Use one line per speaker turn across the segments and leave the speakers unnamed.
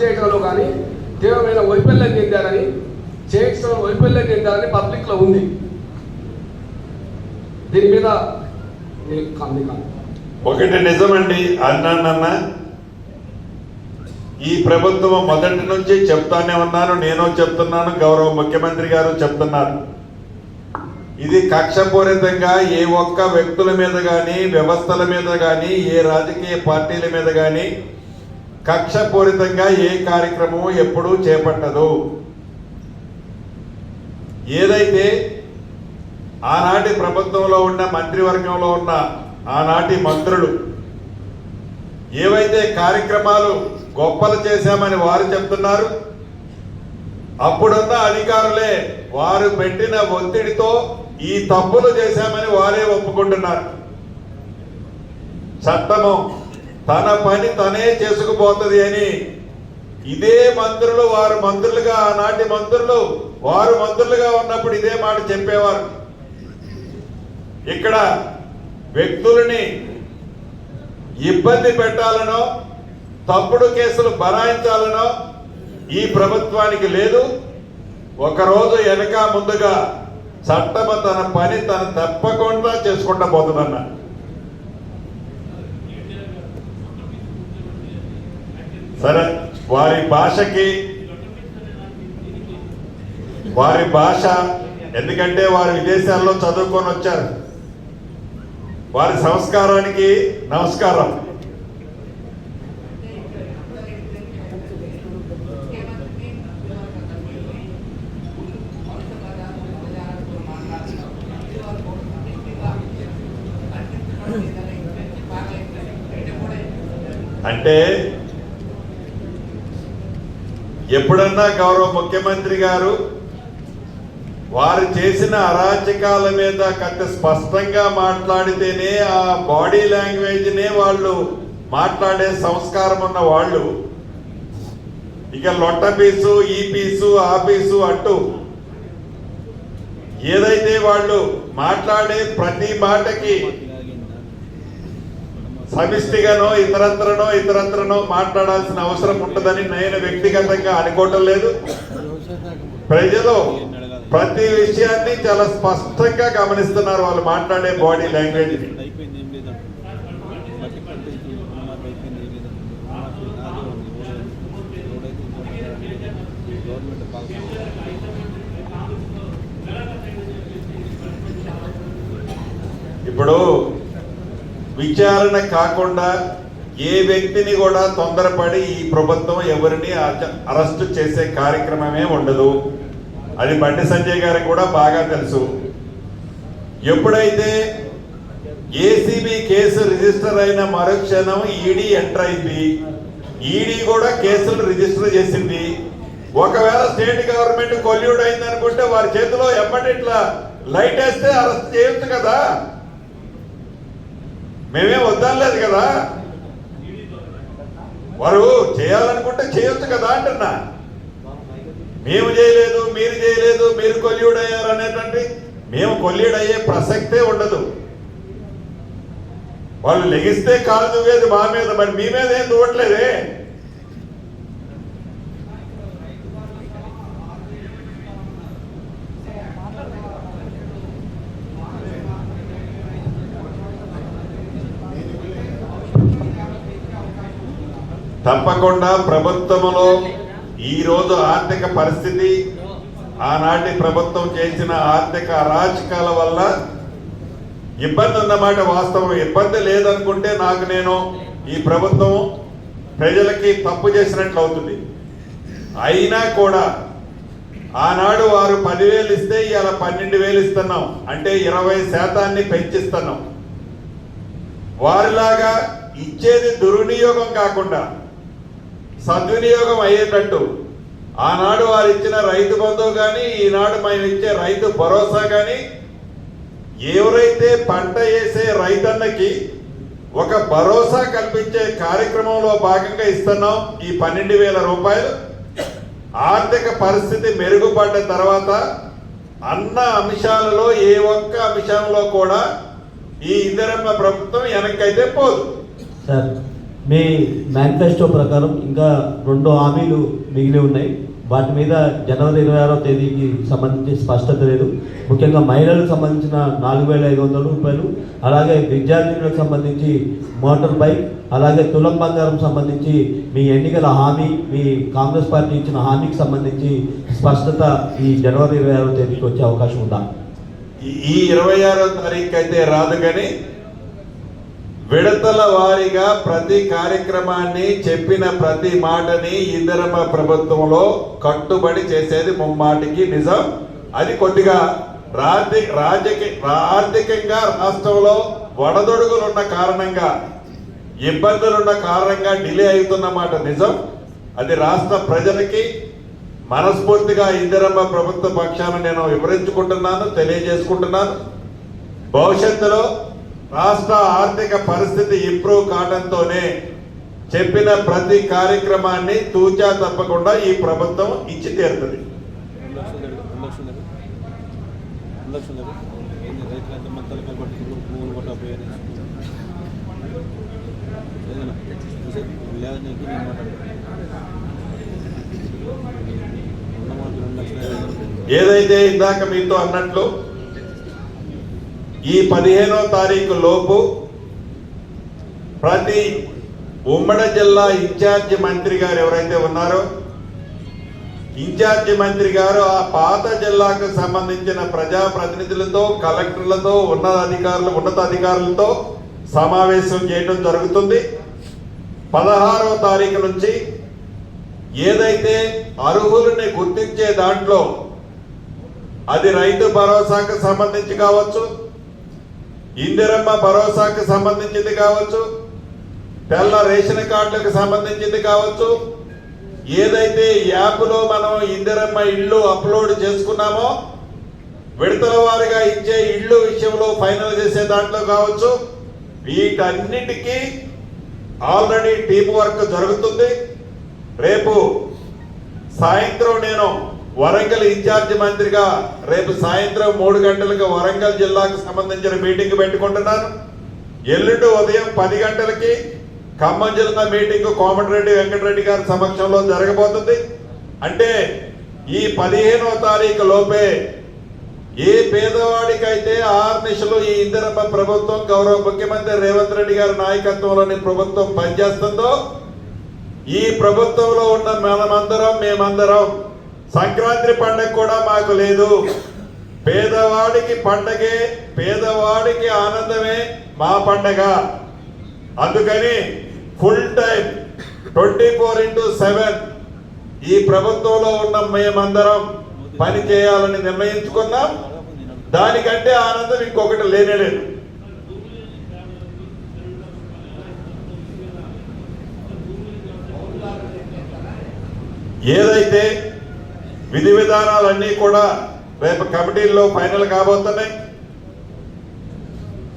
చేయడంలో కానీ తీవ్రమైన వైఫల్యం చెందారని చేయించడం వైఫల్యం చెందారని పబ్లిక్లో ఉంది. దీని మీద
ఒకటి నిజమండి అన్నానన్న ఈ ప్రభుత్వం మొదటి నుంచి చెప్తానే ఉన్నాను నేను చెప్తున్నాను గౌరవ ముఖ్యమంత్రి గారు చెప్తున్నారు. ఇది కక్షపూరితంగా ఏ ఒక్క వ్యక్తుల మీద కానీ వ్యవస్థల మీద కానీ ఏ రాజకీయ పార్టీల మీద కానీ కక్షపూరితంగా ఏ కార్యక్రమం ఎప్పుడూ చేపట్టదు. ఏదైతే ఆనాటి ప్రభుత్వంలో ఉన్న మంత్రివర్గంలో ఉన్న ఆనాటి మంత్రులు ఏవైతే కార్యక్రమాలు గొప్పలు చేశామని వారు చెప్తున్నారు అప్పుడున్న అధికారులే వారు పెట్టిన ఒత్తిడితో ఈ తప్పులు చేశామని వారే ఒప్పుకుంటున్నారు. చట్టము తన పని తనే చేసుకుపోతుంది అని. ఇదే మంత్రులు వారు మంత్రులుగా ఆనాటి మంత్రులు వారు మంత్రులుగా ఉన్నప్పుడు ఇదే మాట చెప్పేవారు. ఇక్కడ వ్యక్తులని ఇబ్బంది పెట్టాలనో తప్పుడు కేసులు బనాయించాలనో ఈ ప్రభుత్వానికి లేదు. ఒకరోజు వెనక ముందుగా చట్టము తన పని తను తప్పకుండా చేసుకుంటా పోతుందన్న సరే వారి భాషకి వారి భాష ఎందుకంటే వారు విదేశాల్లో చదువుకొని వచ్చారు. వారి సంస్కారానికి నమస్కారం. అంటే ఎప్పుడన్నా గౌరవ ముఖ్యమంత్రి గారు వారు చేసిన అరాచకాల మీద కంత స్పష్టంగా మాట్లాడితేనే ఆ బాడీ లాంగ్వేజ్నే వాళ్ళు మాట్లాడే సంస్కారం ఉన్న వాళ్ళు. ఇక లొట్ట పీసు ఈ పీసు ఆ పీసు అంటూ ఏదైతే వాళ్ళు మాట్లాడే ప్రతి మాటకి సమిష్టిగానో ఇతరత్రనో ఇతరత్రనో మాట్లాడాల్సిన అవసరం ఉంటుందని నేను వ్యక్తిగతంగా అనుకోవటం లేదు. ప్రజలు ప్రతి విషయాన్ని చాలా స్పష్టంగా గమనిస్తున్నారు వాళ్ళు మాట్లాడే బాడీ లాంగ్వేజ్ ఇప్పుడు విచారణ కాకుండా ఏ వ్యక్తిని కూడా తొందరపడి ఈ ప్రభుత్వం ఎవరిని అచ- అరెస్టు చేసే కార్యక్రమమే ఉండదు. అది బండి సంజయ్ గారికి కూడా బాగా తెలుసు. ఎప్పుడైతే ఏసీబీ కేసు రిజిస్టర్ అయిన మరుక్షణం ఈడీ ఎంటర్ అయింది. ఈడీ కూడా కేసులు రిజిస్టర్ చేసింది. ఒకవేళ స్టేట్ గవర్నమెంట్ కొల్యూడ్ అయింది అనుకుంటే వారి చేతిలో ఎప్పటి ఇట్లా లైట్ వేస్తే అరెస్ట్ చేయొచ్చు కదా. మేమేం వద్దనలేదు కదా. వారు చేయాలనుకుంటే చేయొచ్చు కదా అంటున్నా. మేము చేయలేదు మీరు చేయలేదు మీరు కొల్యూడ్ అయ్యారు అనేటువంటి మేము కొల్యూడ్ అయ్యే ప్రసక్తే ఉండదు. వాళ్ళు లెగిస్తే కాలు దువ్వేది మా మీద మరి మీ మీద ఏం దువ్వట్లేదే? తప్పకుండా ప్రభుత్వంలో ఈరోజు ఆర్థిక పరిస్థితి ఆనాటి ప్రభుత్వం చేసిన ఆర్థిక అరాచకాల వల్ల ఇబ్బంది ఉన్నమాట వాస్తవం. ఇబ్బంది లేదనుకుంటే నాకు నేను ఈ ప్రభుత్వం ప్రజలకి తప్పు చేసినట్లు అవుతుంది. అయినా కూడా ఆనాడు వారు పదివేలు ఇస్తే ఇలా పన్నెండు వేలు ఇస్తున్నాం. అంటే ఇరవై శాతాన్ని పెంచిస్తున్నాం. వారిలాగా ఇచ్చేది దుర్వినియోగం కాకుండా సద్వినియోగం అయ్యేటట్టు. ఆనాడు వారు ఇచ్చిన రైతు బంధువు కానీ ఈనాడు మేము ఇచ్చే రైతు భరోసా కానీ ఎవరైతే పంట వేసే రైతన్నకి ఒక భరోసా కల్పించే కార్యక్రమంలో భాగంగా ఇస్తున్నాం ఈ పన్నెండు వేల రూపాయలు. ఆర్థిక పరిస్థితి మెరుగుపడ్డ తర్వాత అన్న అంశాలలో ఏ ఒక్క అంశంలో కూడా ఈ ఇందిరమ్మ ప్రభుత్వం వెనక్కైతే పోదు.
మీ మేనిఫెస్టో ప్రకారం ఇంకా రెండు హామీలు మిగిలి ఉన్నాయి. వాటి మీద జనవరి ఇరవై ఆరో తేదీకి సంబంధించి స్పష్టత లేదు. ముఖ్యంగా మహిళలకు సంబంధించిన నాలుగు వేల ఐదు వందల రూపాయలు అలాగే విద్యార్థినులకు సంబంధించి మోటార్ బైక్ అలాగే తులం బంగారం సంబంధించి మీ ఎన్నికల హామీ మీ కాంగ్రెస్ పార్టీ ఇచ్చిన హామీకి సంబంధించి స్పష్టత ఈ జనవరి ఇరవై ఆరో తేదీకి వచ్చే అవకాశం ఉందా?
ఈ- ఈ ఇరవై ఆరో తారీఖు అయితే రాదు కానీ విడతల వారీగా ప్రతి కార్యక్రమాన్ని చెప్పిన ప్రతి మాటని ఇందిరమ్మ ప్రభుత్వంలో కట్టుబడి చేసేది ముమ్మాటికి నిజం. అది కొద్దిగా రాజకీయ రాజకీయ ఆర్థికంగా రాష్ట్రంలో వడదొడుగులున్న కారణంగా ఇబ్బందులున్న కారణంగా డిలే అవుతున్న మాట నిజం. అది రాష్ట్ర ప్రజలకి మనస్ఫూర్తిగా ఇందిరమ్మ ప్రభుత్వ పక్షాన నేను వివరించుకుంటున్నాను తెలియజేసుకుంటున్నాను. భవిష్యత్తులో రాష్ట్ర ఆర్థిక పరిస్థితి ఇంప్రూవ్ కావడంతోనే చెప్పిన ప్రతి కార్యక్రమాన్ని తూచా తప్పకుండా ఈ ప్రభుత్వం ఇచ్చి తీరుతుంది. ఏదైతే ఇందాక మీతో అన్నట్లు ఈ పదిహేనో తారీఖు లోపు ప్రతి ఉమ్మడి జిల్లా ఇన్ఛార్జి మంత్రి గారు ఎవరైతే ఉన్నారో ఇన్ఛార్జి మంత్రి గారు ఆ పాత జిల్లాకు సంబంధించిన ప్రజాప్రతినిధులతో కలెక్టర్లతో ఉన్నతాధికారులు ఉన్నతాధికారులతో సమావేశం చేయడం జరుగుతుంది. పదహారవ తారీఖు నుంచి ఏదైతే అర్హులని గుర్తించే దాంట్లో అది రైతు భరోసాకు సంబంధించి కావచ్చు ఇందిరమ్మ భరోసాకు సంబంధించింది కావచ్చు తెల్ల రేషన్ కార్డులకు సంబంధించింది కావచ్చు. ఏదైతే యాప్లో మనం ఇందిరమ్మ ఇల్లు అప్లోడ్ చేసుకున్నామో విడతల వారిగా ఇచ్చే ఇళ్ళు విషయంలో ఫైనల్ చేసే దాంట్లో కావచ్చు. వీటన్నిటికీ ఆల్రెడీ టీం వర్క్ జరుగుతుంది. రేపు సాయంత్రం నేను వరంగల్ ఇన్ఛార్జి మంత్రిగా రేపు సాయంత్రం మూడు గంటలకు వరంగల్ జిల్లాకు సంబంధించిన మీటింగ్ పెట్టుకుంటున్నాను. ఎల్లుండి ఉదయం పది గంటలకి ఖమ్మం జిల్లా మీటింగ్ కోమటిరెడ్డి వెంకటరెడ్డి గారి సమక్షంలో జరగబోతుంది. అంటే ఈ పదిహేనవ తారీఖు లోపే ఏ పేదవాడికైతే ఆరు నిశలు ఈ ఇందిరమ్మ ప్రభుత్వం గౌరవ ముఖ్యమంత్రి రేవంత్ రెడ్డి గారి నాయకత్వంలోని ప్రభుత్వం పనిచేస్తుందో ఈ ప్రభుత్వంలో ఉన్న మనమందరం మేమందరం సంక్రాంతి పండగ కూడా మాకు లేదు. పేదవాడికి పండగే పేదవాడికి ఆనందమే మా పండగ. అందుకని full time twenty four into seven ఈ ప్రభుత్వంలో ఉన్న మేమందరం పని చేయాలని నిర్ణయించుకున్నాం. దానికంటే ఆనందం ఇంకొకటి లేనేలేదు ఏదైతే విధి విధానాలన్నీ కూడా రేపు కమిటీల్లో ఫైనల్ కాబోతున్నాయి.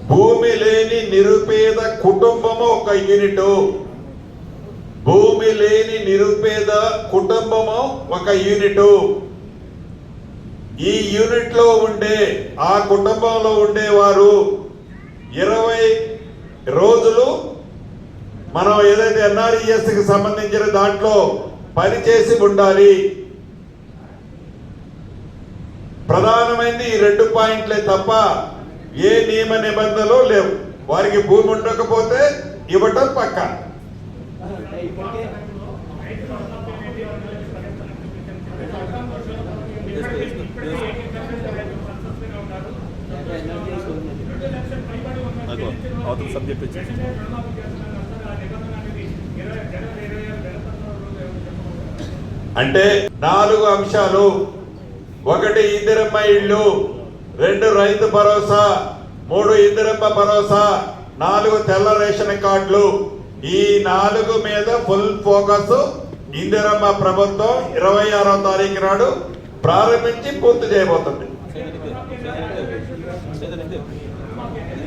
భూమి లేని నిరుపేద కుటుంబము ఒక యూనిట్. భూమి లేని నిరుపేద కుటుంబము ఒక యూనిట్. ఈ యూనిట్లో ఉండే ఆ కుటుంబంలో ఉండేవారు ఇరవై రోజులు మనం ఏదైతే ఎన్ఆర్ఈఎస్కి సంబంధించిన దాంట్లో పనిచేసి ఉండాలి ప్రధానమైనది ఈ రెండు పాయింట్లే తప్ప ఏ నియమ నిబంధనలు లేవు. వారికి భూమి ఉండకపోతే ఇవ్వటం పక్క.
నాకు అవతల సబ్జెక్ట్ వచ్చేసి
అంటే నాలుగు అంశాలు ఒకటి ఇందిరమ్మ ఇళ్ళు రెండు రైతు భరోసా మూడు ఇందిరమ్మ భరోసా నాలుగు తెల్ల రేషన్ కార్డులు. ఈ నాలుగు మీద ఫుల్ ఫోకస్ ఇందిరమ్మ ప్రభుత్వం ఇరవై ఆరో తారీఖు నాడు ప్రారంభించి పూర్తి చేయబోతుంది.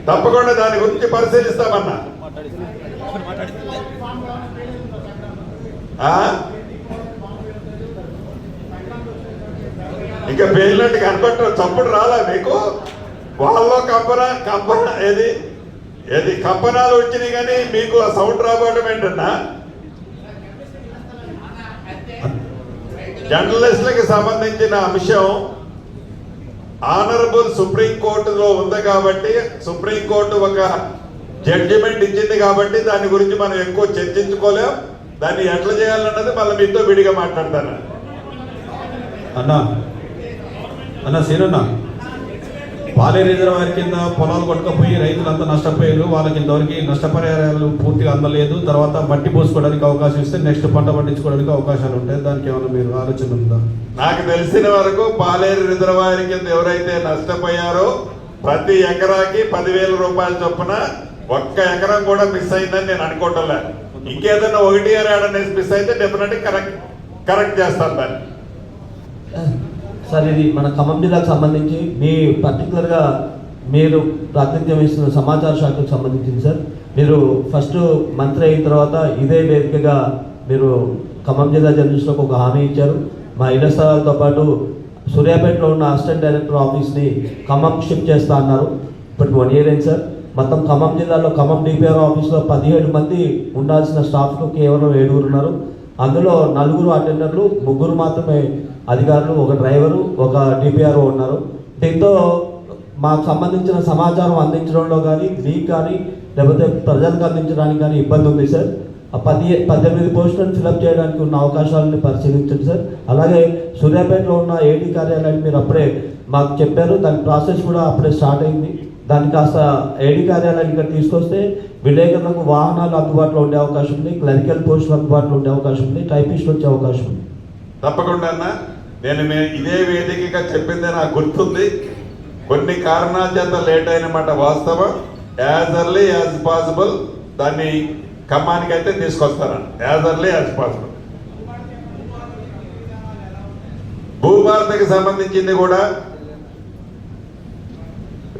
తప్పకుండా దాని గురించి పరిశీలిస్తామన్నా
మాట్లాడి మాట్లాడింది
ఆ? ఇంకా పేర్లంటే కనపడటం చప్పుడు రాలా మీకు? వాళ్ళలో కంపన కంపన ఏది? ఏది? కంపనాలు వచ్చినాయి కానీ మీకు ఆ సౌండ్ రాబోవడం ఏంటన్నా? జర్నలిస్టులకు సంబంధించిన అంశం ఆనరబుల్ సుప్రీం కోర్టులో ఉంది కాబట్టి సుప్రీం కోర్టు ఒక జడ్జిమెంట్ ఇచ్చింది కాబట్టి దాని గురించి మనం ఎక్కువ చర్చించుకోలేం. దాన్ని ఎట్లా చేయాలన్నది మళ్ళీ మీతో విడిగా మాట్లాడతాను.
అన్నా అన్న సీనన్న పాలే రిజర్వాయర్ కింద పొలాలు కొట్టుకపోయి రైతులంతా నష్టపోయారు. వాళ్ళకి ఇంతవరకు నష్టపరిహారాలు పూర్తిగా అందలేదు. తర్వాత మట్టి పోసుకోవడానికి అవకాశం ఇస్తే నెక్స్ట్ పంట పండించుకోవడానికి అవకాశాలు ఉంటాయి. దానికి ఏమైనా మీరు ఆలోచన ఉందా?
నాకు తెలిసిన వరకు పాలేరు రిజర్వాయర్ కింద ఎవరైతే నష్టపోయారో ప్రతి ఎకరాకి పదివేల రూపాయల చొప్పున ఒక్క ఎకరం కూడా మిస్ అయిందని నేను అనుకోవటంలే. ఇంకేదైనా ఒకటి ఏడాది మిస్ అయితే డెఫినెట్ కరెక్ట్ కరెక్ట్ చేస్తాను దాన్ని.
సార్ ఇది మన ఖమ్మం జిల్లాకు సంబంధించి మీ పర్టికులర్గా మీరు ప్రాతినిధ్యం ఇస్తున్న సమాచార శాఖకు సంబంధించింది సార్ మీరు ఫస్ట్ మంత్రి అయిన తర్వాత ఇదే వేదికగా మీరు ఖమ్మం జిల్లా జర్నలిస్టులకు ఒక హామీ ఇచ్చారు. మా ఇళ్ళ స్థలాలతో పాటు సూర్యాపేటలో ఉన్న అసిస్టెంట్ డైరెక్టర్ ఆఫీస్ని ఖమ్మం షిఫ్ట్ చేస్తా అన్నారు. ఇప్పటికి వన్ ఇయర్ అయింది సార్ మొత్తం ఖమ్మం జిల్లాలో ఖమ్మం డిపిఆర్ ఆఫీస్లో పదిహేడు మంది ఉండాల్సిన స్టాఫ్లో కేవలం ఏడుగురు ఉన్నారు. అందులో నలుగురు అటెండర్లు ముగ్గురు మాత్రమే అధికారులు ఒక డ్రైవరు ఒక డిపిఆర్ఓ ఉన్నారు. దీంతో మాకు సంబంధించిన సమాచారం అందించడంలో కానీ మీకు కానీ లేకపోతే ప్రజలకు అందించడానికి కానీ ఇబ్బంది ఉంది సార్. పది పద్దెనిమిది పోస్టులను ఫిలప్ చేయడానికి ఉన్న అవకాశాలను పరిశీలించండి సార్. అలాగే సూర్యాపేటలో ఉన్న ఏడీ కార్యాలయాన్ని మీరు అప్పుడే మాకు చెప్పారు. దాని ప్రాసెస్ కూడా అప్పుడే స్టార్ట్ అయింది. దాన్ని కాస్త ఏడి కార్యాలయానికి ఇక్కడ తీసుకొస్తే విలేకరులకు వాహనాలు అందుబాటులో ఉండే అవకాశం ఉంది క్లరికల్ పోస్టులు అందుబాటులో ఉండే అవకాశం ఉంది టైపిస్ట్ వచ్చే అవకాశం ఉంది.
తప్పకుండా అన్న. నేను ఇదే వేదికగా చెప్పింది నాకు గుర్తుంది. కొన్ని కారణాల చేత లేట్ అయినమాట వాస్తవం. యాజ్ ఎర్లీ యాజ్ పాసిబుల్ దాన్ని ఖమ్మానికి అయితే తీసుకొస్తారని యాజ్ ఎర్లీ యాజ్ పాసిబుల్ భూభారతకి సంబంధించింది కూడా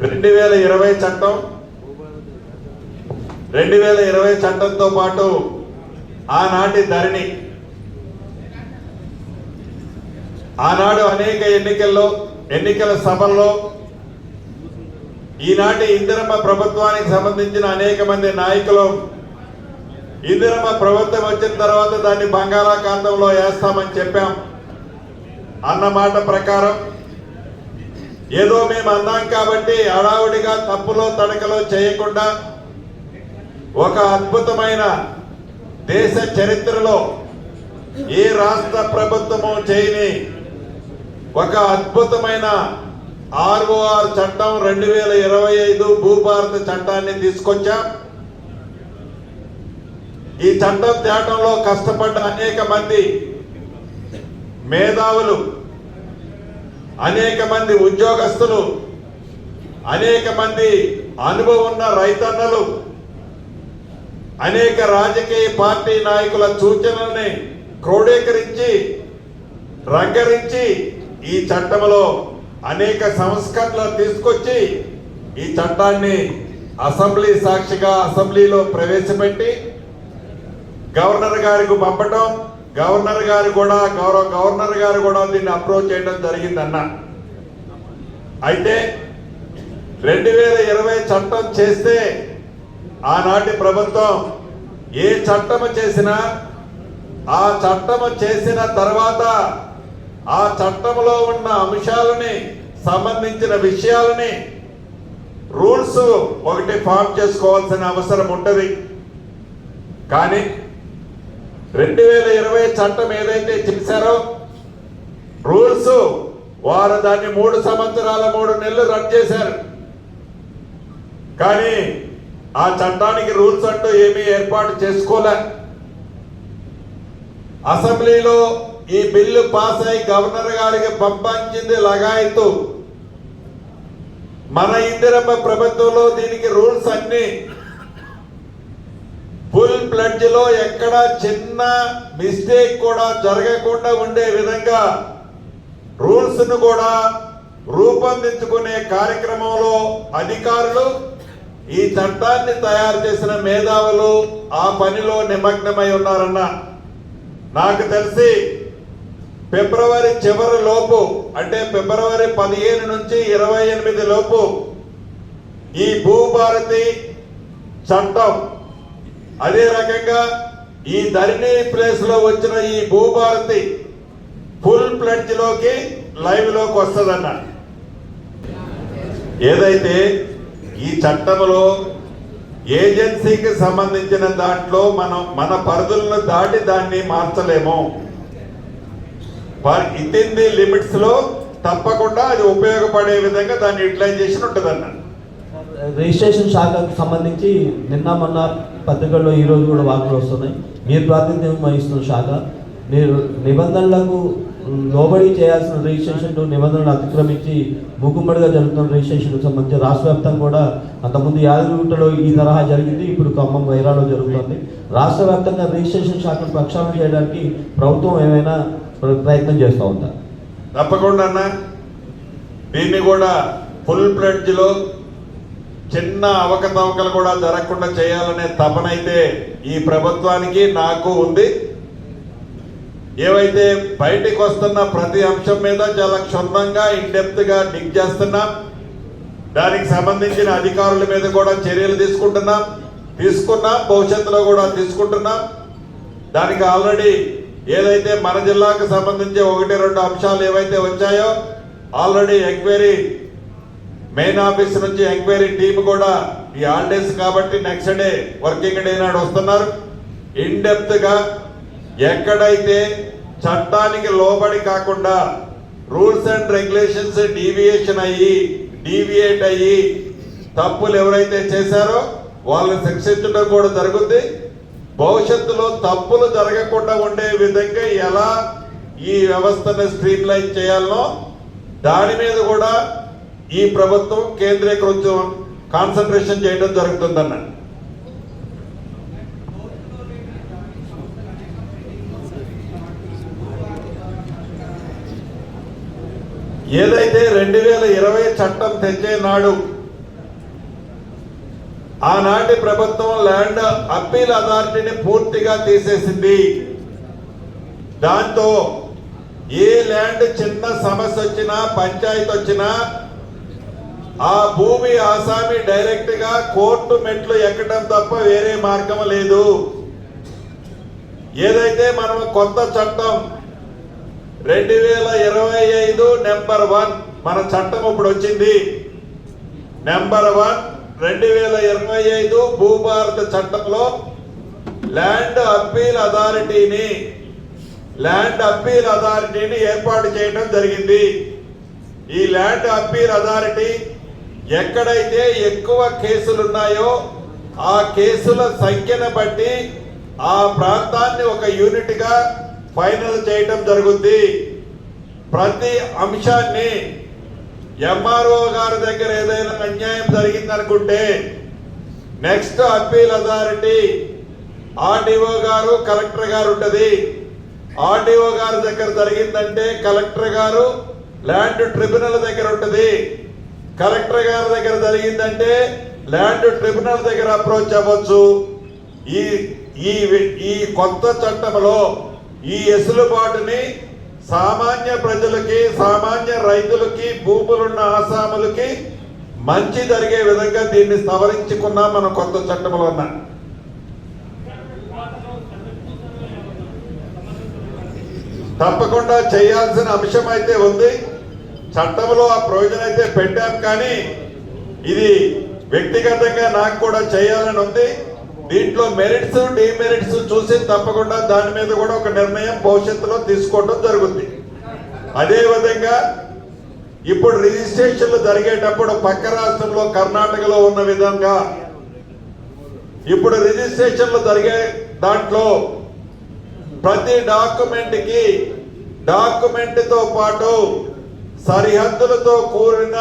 రెండు వేల ఇరవై చట్టం రెండు వేల ఇరవై చట్టంతో పాటు ఆనాటి ధరణి. ఆనాడు అనేక ఎన్నికల్లో ఎన్నికల సభల్లో ఈనాటి ఇందిరమ్మ ప్రభుత్వానికి సంబంధించిన అనేక మంది నాయకులు ఇందిరమ్మ ప్రభుత్వం వచ్చిన తర్వాత దాన్ని బంగాళాఖాతంలో వేస్తామని చెప్పాం. అన్న మాట ప్రకారం ఏదో మేము అన్నాం కాబట్టి హడావుడిగా తప్పులో తడకలో చేయకుండా ఒక అద్భుతమైన దేశ చరిత్రలో ఏ రాష్ట్ర ప్రభుత్వము చేయని ఒక అద్భుతమైన ఆర్ఓఆర్ చట్టం రెండు వేల ఇరవై ఐదు భూభారత చట్టాన్ని తీసుకొచ్చాం. ఈ చట్టం తేటంలో కష్టపడ్డ అనేక మంది మేధావులు అనేక మంది ఉద్యోగస్తులు అనేక మంది అనుభవం ఉన్న రైతన్నలు అనేక రాజకీయ పార్టీ నాయకుల సూచనల్ని క్రోడీకరించి రంగరించి ఈ చట్టంలో అనేక సంస్కరణలు తీసుకొచ్చి ఈ చట్టాన్ని అసెంబ్లీ సాక్షిగా అసెంబ్లీలో ప్రవేశపెట్టి గవర్నర్ గారికి పంపటం గవర్నర్ గారు కూడా గౌరవ గవర్నర్ గారు కూడా దీన్ని అప్రోచ్ చేయడం జరిగిందన్న. అయితే రెండు వేల ఇరవై చట్టం చేస్తే ఆనాటి ప్రభుత్వం ఏ చట్టము చేసినా ఆ చట్టము చేసిన తర్వాత ఆ చట్టంలో ఉన్న అంశాలని సంబంధించిన విషయాలని రూల్స్ ఒకటి ఫామ్ చేసుకోవాల్సిన అవసరం ఉంటుంది. కానీ రెండు వేల ఇరవై చట్టం ఏదైతే చేశారో రూల్స్ వారు దాన్ని మూడు సంవత్సరాల మూడు నెలలు రద్దు చేశారు. కానీ ఆ చట్టానికి రూల్స్ అంటూ ఏమీ ఏర్పాటు చేసుకోలే. అసెంబ్లీలో ఈ బిల్లు పాస్ అయి గవర్నర్ గారికి పంపించింది లగాయత్తు మన ఇందిరమ్మ ప్రభుత్వంలో దీనికి రూల్స్ అన్ని ఫుల్ ప్లడ్జ్లో ఎక్కడ చిన్న మిస్టేక్ కూడా జరగకుండా ఉండే విధంగా రూల్స్ను కూడా రూపొందించుకునే కార్యక్రమంలో అధికారులు ఈ చట్టాన్ని తయారు చేసిన మేధావులు ఆ పనిలో నిమగ్నమై ఉన్నారన్న నాకు తెలిసి ఫిబ్రవరి చివరి లోపు అంటే ఫిబ్రవరి పదిహేను నుంచి ఇరవై ఎనిమిది లోపు ఈ భూభారతి చట్టం అదే రకంగా ఈ ధరణి ప్లేస్లో వచ్చిన ఈ భూభారతి ఫుల్ ప్లడ్జ్లోకి లైవ్లోకి వస్తుందన్న. ఏదైతే ఈ చట్టంలో ఏజెన్సీకి సంబంధించిన దాంట్లో మనం మన పరిధులను దాటి దాన్ని మార్చలేము. ఇన్ ది లిమిట్స్లో తప్పకుండా అది ఉపయోగపడే విధంగా దాన్ని యూటిలైజేషన్ ఉంటుందన్న.
రిజిస్ట్రేషన్ శాఖకు సంబంధించి నిన్న మొన్న పత్రికల్లో ఈ రోజు కూడా వార్తలు వస్తున్నాయి. మీరు ప్రాతినిధ్యం వహిస్తున్న శాఖ మీరు నిబంధనలకు లోబడి చేయాల్సిన రిజిస్ట్రేషన్ నిబంధనలు అతిక్రమించి మూకుమ్మడిగా జరుగుతున్న రిజిస్ట్రేషన్కు సంబంధించి రాష్ట్ర వ్యాప్తంగా కూడా అంతకుముందు యాదగిరిగుట్టలో ఈ తరహా జరిగింది ఇప్పుడు ఖమ్మం వైరాలో జరుగుతుంది. రాష్ట్ర వ్యాప్తంగా రిజిస్ట్రేషన్ శాఖను ప్రక్షాళన చేయడానికి ప్రభుత్వం ఏమైనా ప్రయత్నం చేస్తూ ఉంటారు
తప్పకుండా అన్న. దీన్ని కూడా ఫుల్ ప్రెడ్జ్లో చిన్న అవకతవకలు కూడా జరగకుండా చేయాలనే తపనైతే ఈ ప్రభుత్వానికి నాకు ఉంది. ఏవైతే బయటికి వస్తున్న ప్రతి అంశం మీద చాలా క్షుణ్ణంగా ఇన్డెప్త్గా డిగ్ చేస్తున్నాం. దానికి సంబంధించిన అధికారుల మీద కూడా చర్యలు తీసుకుంటున్నాం. తీసుకున్నాం భవిష్యత్తులో కూడా తీసుకుంటున్నాం. దానికి ఆల్రెడీ ఏదైతే మన జిల్లాకు సంబంధించి ఒకటి రెండు అంశాలు ఏవైతే వచ్చాయో ఆల్రెడీ ఎంక్వైరీ మెయిన్ ఆఫీస్ నుంచి ఎంక్వైరీ టీం కూడా ఈ హాలిడేస్ కాబట్టి నెక్స్ట్ డే వర్కింగ్ డే నాడు వస్తున్నారు. ఇన్ డెప్త్గా ఎక్కడైతే చట్టానికి లోబడి కాకుండా రూల్స్ అండ్ రెగ్యులేషన్స్ డీవియేషన్ అయ్యి డీవియేట్ అయ్యి తప్పులు ఎవరైతే చేశారో వాళ్ళని శిక్షించడం కూడా జరుగుద్ది. భవిష్యత్తులో తప్పులు జరగకుండా ఉండే విధంగా ఎలా ఈ వ్యవస్థను స్ట్రీమ్ లైన్ చేయాలనో దాని మీద కూడా ఈ ప్రభుత్వం కేంద్రీకృతం కాన్సన్ట్రేషన్ చేయడం జరుగుతుందన్న. ఏదైతే రెండు వేల ఇరవై చట్టం తెచ్చే నాడు ఆనాటి ప్రభుత్వం ల్యాండ్ అప్పీల్ అథారిటీని పూర్తిగా తీసేసింది. దాంతో ఏ ల్యాండ్ చిన్న సమస్య వచ్చినా పంచాయతీ వచ్చినా ఆ భూమి ఆసామి డైరెక్ట్గా కోర్టు మెట్లు ఎక్కడం తప్ప వేరే మార్గం లేదు. ఏదైతే మనం కొత్త చట్టం రెండు వేల ఇరవై ఐదు నెంబర్ వన్ మన చట్టం ఇప్పుడు వచ్చింది. నెంబర్ వన్ రెండు వేల ఇరవై ఐదు భూభారత చట్టంలో ల్యాండ్ అప్పీల్ అథారిటీని ల్యాండ్ అప్పీల్ అథారిటీని ఏర్పాటు చేయడం జరిగింది. ఈ ల్యాండ్ అప్పీల్ అథారిటీ ఎక్కడైతే ఎక్కువ కేసులు ఉన్నాయో ఆ కేసుల సంఖ్యను బట్టి ఆ ప్రాంతాన్ని ఒక యూనిట్గా ఫైనల్ చేయటం జరుగుద్ది. ప్రతి అంశాన్ని ఎంఆర్ఓ గారి దగ్గర ఏదైనా అన్యాయం జరిగిందనుకుంటే నెక్స్ట్ అప్పీల్ అథారిటీ ఆర్డీఓ గారు కలెక్టర్ గారు ఉంటుంది. ఆర్డీఓ గారి దగ్గర జరిగిందంటే కలెక్టర్ గారు ల్యాండ్ ట్రిబ్యునల్ దగ్గర ఉంటుంది. కలెక్టర్ గారి దగ్గర జరిగిందంటే ల్యాండ్ ట్రిబ్యునల్ దగ్గర అప్రోచ్ అవ్వచ్చు. ఈ ఈ ఈ కొత్త చట్టంలో ఈ ఎసులుబాటుని సామాన్య ప్రజలకి సామాన్య రైతులకి భూములున్న ఆసాములకి మంచి జరిగే విధంగా దీన్ని సవరించుకున్నాం మన కొత్త చట్టంలో ఉన్న. తప్పకుండా చేయాల్సిన అంశం అయితే ఉంది. చట్టంలో ఆ ప్రొవిజన్ అయితే పెట్టాం కానీ ఇది వ్యక్తిగతంగా నాకు కూడా చేయాలని ఉంది. దీంట్లో మెరిట్స్ డిమెరిట్స్ చూసి తప్పకుండా దాని మీద కూడా ఒక నిర్ణయం భవిష్యత్తులో తీసుకోవడం జరుగుతుంది అదేవిధంగా ఇప్పుడు రిజిస్ట్రేషన్లు జరిగేటప్పుడు పక్క రాష్ట్రంలో కర్ణాటకలో ఉన్న విధంగా ఇప్పుడు రిజిస్ట్రేషన్లు జరిగే దాంట్లో ప్రతి డాక్యుమెంట్కి డాక్యుమెంట్తో పాటు సరిహద్దులతో కూడిన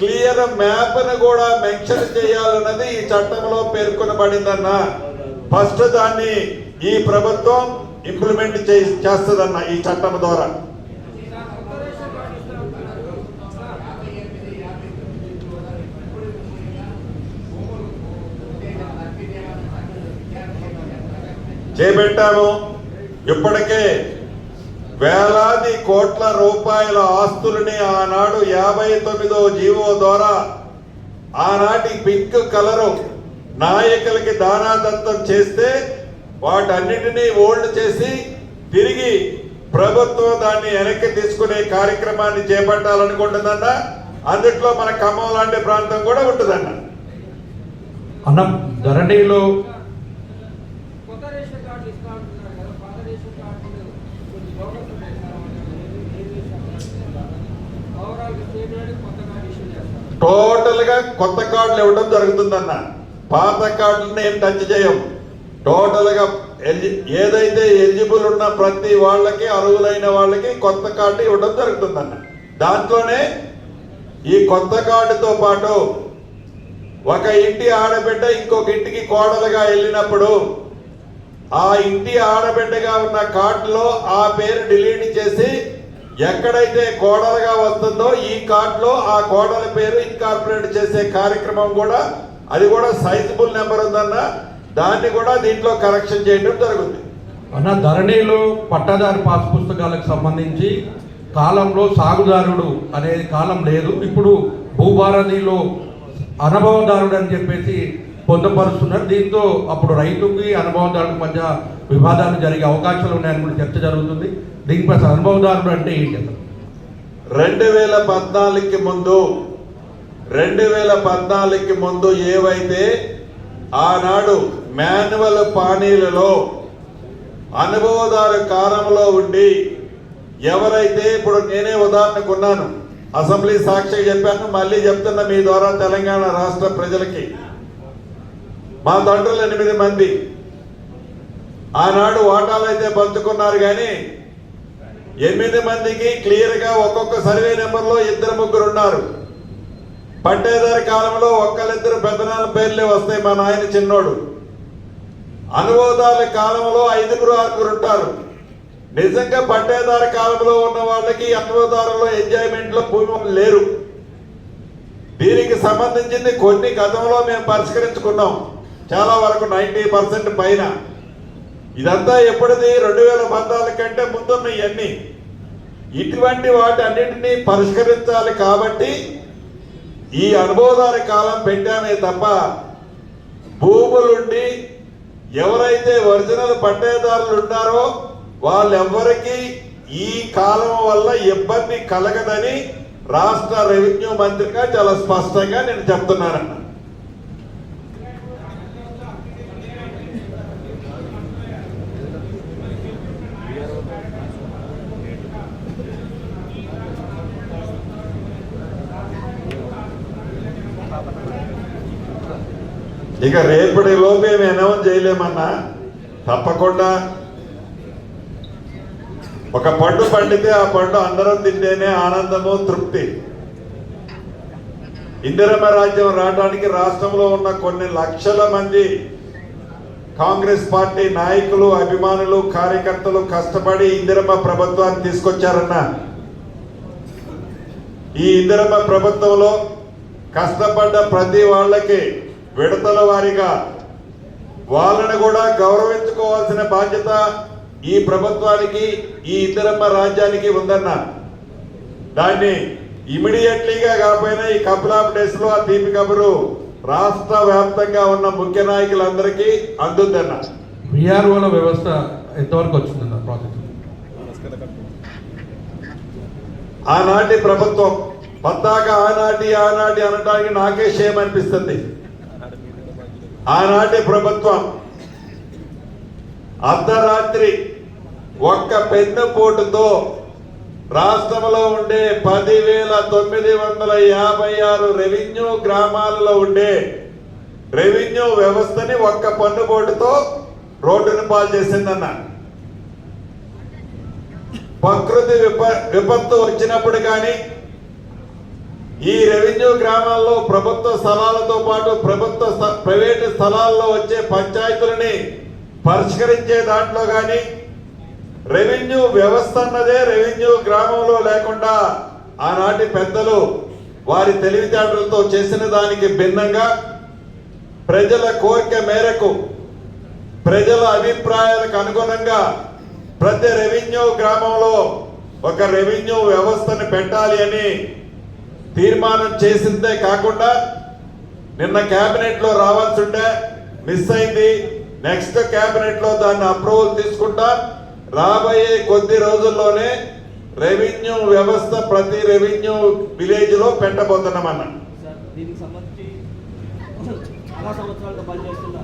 క్లియర్ మ్యాప్ను కూడా మెన్షన్ చేయాలన్నది ఈ చట్టంలో పేర్కొనబడిందన్న. ఫస్ట్ దాన్ని ఈ ప్రభుత్వం ఇంప్లిమెంట్ చేస్తుందన్న ఈ చట్టం ద్వారా. చేపెట్టాము. ఇప్పటికే వేలాది కోట్ల రూపాయల ఆస్తులని ఆనాడు యాభై తొమ్మిదో జీవో ద్వారా ఆనాటి పింక్ కలరు నాయకులకి దానాదత్తం చేస్తే వాటన్నిటినీ ఓల్డ్ చేసి తిరిగి ప్రభుత్వం దాన్ని వెనక్కి తీసుకునే కార్యక్రమాన్ని చేపట్టాలనుకుంటుందన్న. అందుట్లో మన ఖమ్మం లాంటి ప్రాంతం కూడా ఉంటుందన్న.
అన్న ధరణిలో
కొత్త రేషన్ కార్డు ఇస్తా అంటున్నారు కదా పాత రేషన్ కార్డు కొన్ని బోగస్ ఉన్నాయి సార్ టోటల్గా కొత్త
టోటల్గా కొత్త కార్డులు ఇవ్వడం జరుగుతుందన్న. పాత కార్డులను ఏం టచ్ చేయం. టోటల్గా ఏదైతే ఎలిజిబుల్ ఉన్న ప్రతి వాళ్ళకి అర్హులైన వాళ్ళకి కొత్త కార్డు ఇవ్వడం జరుగుతుందన్న. దాంట్లోనే ఈ కొత్త కార్డుతో పాటు ఒక ఇంటి ఆడబిడ్డ ఇంకొక ఇంటికి కోడలుగా వెళ్ళినప్పుడు ఆ ఇంటి ఆడబిడ్డగా ఉన్న కార్డులో ఆ పేరు డిలీట్ చేసి ఎక్కడైతే కోడలుగా వస్తుందో ఈ కార్డులో ఆ కోడల పేరు ఇన్కార్పొరేట్ చేసే కార్యక్రమం కూడా అది కూడా సైజబుల్ నెంబర్ ఉందన్న దాన్ని కూడా దీంట్లో కరెక్షన్ చేయడం జరుగుతుంది.
అన్న ధరణిలో పట్టాదారు పాస్ పుస్తకాలకు సంబంధించి కాలంలో సాగుదారుడు అనే కాలం లేదు. ఇప్పుడు భూభారతిలో అనుభవదారుడు అని చెప్పేసి పొందపరుస్తున్నారు. దీంతో అప్పుడు రైతుకి అనుభవదారుడికి మధ్య వివాదాలు జరిగే అవకాశాలు ఉన్నాయని కూడా చర్చ జరుగుతుంది. దీనిపై అనుభవదారుడు అంటే ఏంటి అసలు
రెండు వేల పద్నాలుగుకి ముందు రెండు వేల పద్నాలుగుకి ముందు ఏవైతే ఆనాడు మాన్యువల్ పానీలలో అనుభవదారు కాలంలో ఉండి ఎవరైతే ఇప్పుడు నేనే ఉదాహరణకు ఉన్నాను అసెంబ్లీ సాక్షి చెప్పాను మళ్ళీ చెప్తున్నా మీ ద్వారా తెలంగాణ రాష్ట్ర ప్రజలకి. మా తండ్రులు ఎనిమిది మంది. ఆనాడు వాటాలు అయితే పంచుకున్నారు కానీ ఎనిమిది మందికి క్లియర్గా ఒక్కొక్క సర్వే నెంబర్లో ఇద్దరు ముగ్గురు ఉన్నారు పట్టేదారి కాలంలో ఒక్కరిద్దరు పెద్దనాన్న పేర్లే వస్తాయి మా నాయన చిన్నోడు. అనుభవదారుల కాలంలో ఐదుగురు ఆరుగురు ఉంటారు. నిజంగా పట్టేదారి కాలంలో ఉన్న వాళ్ళకి అనుభవదారులో ఎంజాయ్మెంట్లో భూమి లేరు. దీనికి సంబంధించింది కొన్ని గతంలో మేము పరిష్కరించుకున్నాం. చాలా వరకు నైంటీ పర్సెంట్ పైన. ఇదంతా ఎప్పటిది రెండు వేల పద్నాలుగు కంటే ముందున్న ఇవన్నీ ఇటువంటి వాటి అన్నింటినీ పరిష్కరించాలి కాబట్టి ఈ అనుభవదారి కాలం పెట్టానే తప్ప భూములుండి ఎవరైతే ఒరిజినల్ పట్టేదారులు ఉన్నారో వాళ్ళెవ్వరికీ ఈ కాలం వల్ల ఇబ్బంది కలగదని రాష్ట్ర రెవెన్యూ మంత్రిగా చాలా స్పష్టంగా నేను చెప్తున్నానన్నా. ఇక రేపటి లోపే ఏమి అనౌన్స్ చేయలేమన్నా? తప్పకుండా. ఒక పండు పండితే ఆ పండు అందరం తింటేనే ఆనందము తృప్తి. ఇందిరమ్మ రాజ్యం రావడానికి రాష్ట్రంలో ఉన్న కొన్ని లక్షల మంది కాంగ్రెస్ పార్టీ నాయకులు అభిమానులు కార్యకర్తలు కష్టపడి ఇందిరమ్మ ప్రభుత్వాన్ని తీసుకొచ్చారన్న. ఈ ఇందిరమ్మ ప్రభుత్వంలో కష్టపడ్డ ప్రతి వాళ్ళకి విడతల వారీగా వాళ్ళని కూడా గౌరవించుకోవాల్సిన బాధ్యత ఈ ప్రభుత్వానికి ఈ ఇందిరమ్మ రాజ్యానికి ఉందన్న. దాన్ని ఇమీడియట్లీగా కాకపోయినా ఈ కపుల్ ఆఫ్ డేస్లో ఆ తీపి కబురు రాష్ట్ర వ్యాప్తంగా ఉన్న ముఖ్య నాయకులందరికీ అందుందన్న.
విఆర్ఓల వ్యవస్థ ఎంతవరకు వచ్చిందన్న ప్రాసెస్
ఆనాటి ప్రభుత్వం పద్దాక ఆనాటి ఆనాటి అనడానికి నాకే షేమ్ అనిపిస్తుంది. ఆనాటి ప్రభుత్వం అర్ధరాత్రి ఒక్క పెన్ను పోటుతో రాష్ట్రంలో ఉండే పదివేల తొమ్మిది వందల యాభై ఆరు రెవెన్యూ గ్రామాలలో ఉండే రెవెన్యూ వ్యవస్థని ఒక్క పన్ను పోటుతో రోడ్డును పాలు చేసిందన్న. ప్రకృతి విప విపత్తు వచ్చినప్పుడు కానీ ఈ రెవెన్యూ గ్రామాల్లో ప్రభుత్వ స్థలాలతో పాటు ప్రభుత్వ స్థ- ప్రైవేటు స్థలాల్లో వచ్చే పంచాయతీలని పరిష్కరించే దాంట్లో కానీ రెవెన్యూ వ్యవస్థ అన్నదే రెవెన్యూ గ్రామంలో లేకుండా ఆనాటి పెద్దలు వారి తెలివితేటలతో చేసిన దానికి భిన్నంగా ప్రజల కోరిక మేరకు ప్రజల అభిప్రాయాలకు అనుగుణంగా ప్రతి రెవెన్యూ గ్రామంలో ఒక రెవెన్యూ వ్యవస్థను పెట్టాలి అని తీర్మానం చేసిందే కాకుండా నిన్న కేబినెట్లో రావాల్సి ఉంటే మిస్ అయింది. నెక్స్ట్ కేబినెట్లో దాన్ని అప్రూవల్ తీసుకుంటా. రాబోయే కొద్ది రోజుల్లోనే రెవెన్యూ వ్యవస్థ ప్రతి రెవెన్యూ
విలేజ్లో దీనికి సంబంధించి చాలా సంవత్సరాలుగా పనిచేస్తున్న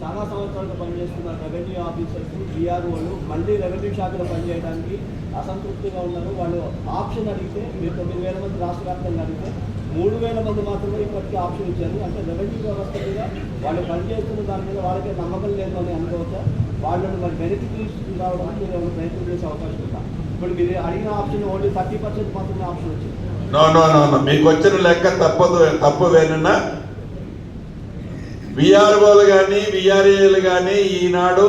చాలా సంవత్సరాలుగా పనిచేస్తున్న రెవెన్యూ ఆఫీసర్స్ బీఆర్ఓలు మళ్ళీ రెవెన్యూ శాఖలో పనిచేయడానికి అసంతృప్తిగా ఉన్నారు. వాళ్ళు ఆప్షన్ అడిగితే మీరు తొమ్మిది వేల మంది రాష్ట్ర వ్యాప్తంగా అడిగితే మూడు వేల మంది మాత్రమే ఇప్పటికీ ఆప్షన్ ఇచ్చారు. అంటే రెవెన్యూ వ్యవస్థ మీద వాళ్ళు పనిచేస్తున్న దాని మీద వాళ్ళకే నమ్మకం లేదు అని అనుకోవచ్చా వాళ్ళని మరి వెనక్కి తీసుకురావడానికి మీరు ప్రయత్నం చేసే అవకాశం ఉందా? ఇప్పుడు మీరు అడిగిన ఆప్షన్ ఓన్లీ థర్టీ పర్సెంట్ మాత్రమే ఆప్షన్ వచ్చింది.
నో నో నో మీకు వచ్చిన లెక్క తప్పదు తప్పు వేనున్నా విఆర్ఓలు కానీ విఆర్ఏలు కానీ ఈనాడు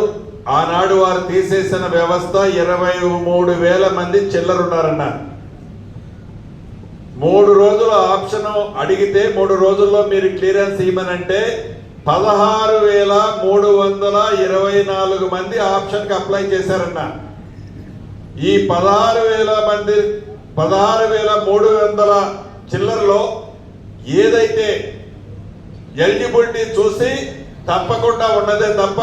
ఆనాడు వారు తీసేసిన వ్యవస్థ ఇరవై మూడు వేల మంది చిల్లరున్నారన్న. మూడు రోజుల ఆప్షన్ అడిగితే మూడు రోజుల్లో మీరు క్లియరెన్స్ ఇవ్వనంటే పదహారు వేల మూడు వందల ఇరవై నాలుగు మంది ఆప్షన్కి అప్లై చేశారన్న. ఈ పదహారు వేల మంది పదహారు వేల మూడు వందల చిల్లరలో ఏదైతే ఎలిజిబిలిటీ చూసి తప్పకుండా ఉన్నదే తప్ప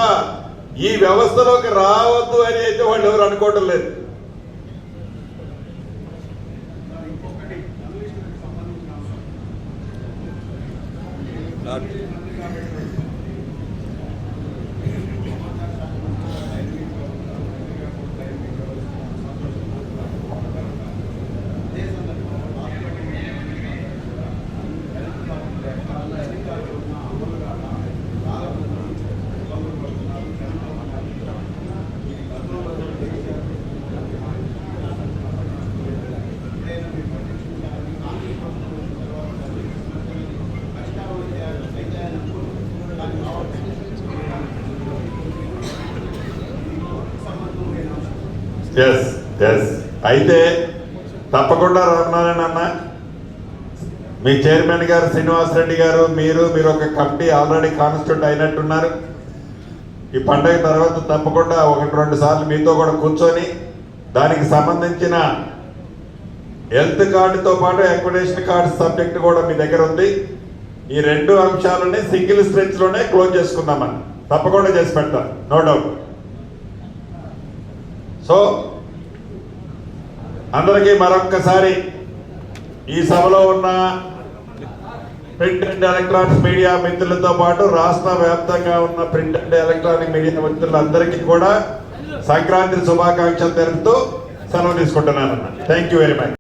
ఈ వ్యవస్థలోకి రావద్దు అని అయితే వాళ్ళు ఎవరు అనుకోవటం లేదు. ఎస్ ఎస్ అయితే తప్పకుండా రామనారాయణ అన్న మీ చైర్మన్ గారు శ్రీనివాస్ రెడ్డి గారు మీరు మీరు ఒక కమిటీ ఆల్రెడీ కాన్స్టిట్యూట్ అయినట్టున్నారు. ఈ పండగ తర్వాత తప్పకుండా ఒకటి రెండు సార్లు మీతో కూడా కూర్చొని దానికి సంబంధించిన హెల్త్ కార్డుతో పాటు అకామిడేషన్ కార్డు సబ్జెక్ట్ కూడా మీ దగ్గర ఉంది. ఈ రెండు అంశాలని సింగిల్ స్ట్రెచ్లోనే క్లోజ్ చేసుకుందామని తప్పకుండా చేసి పెడతాం. No doubt. సో అందరికీ మరొక్కసారి ఈ సభలో ఉన్న ప్రింట్ అండ్ ఎలక్ట్రానిక్స్ మీడియా మిత్రులతో పాటు రాష్ట్ర వ్యాప్తంగా ఉన్న ప్రింట్ అండ్ ఎలక్ట్రానిక్ మీడియా మిత్రులందరికీ కూడా సంక్రాంతి శుభాకాంక్షలు తెలుపుతూ సెలవు తీసుకుంటున్నాను థ్యాంక్ యూ వెరీ మచ్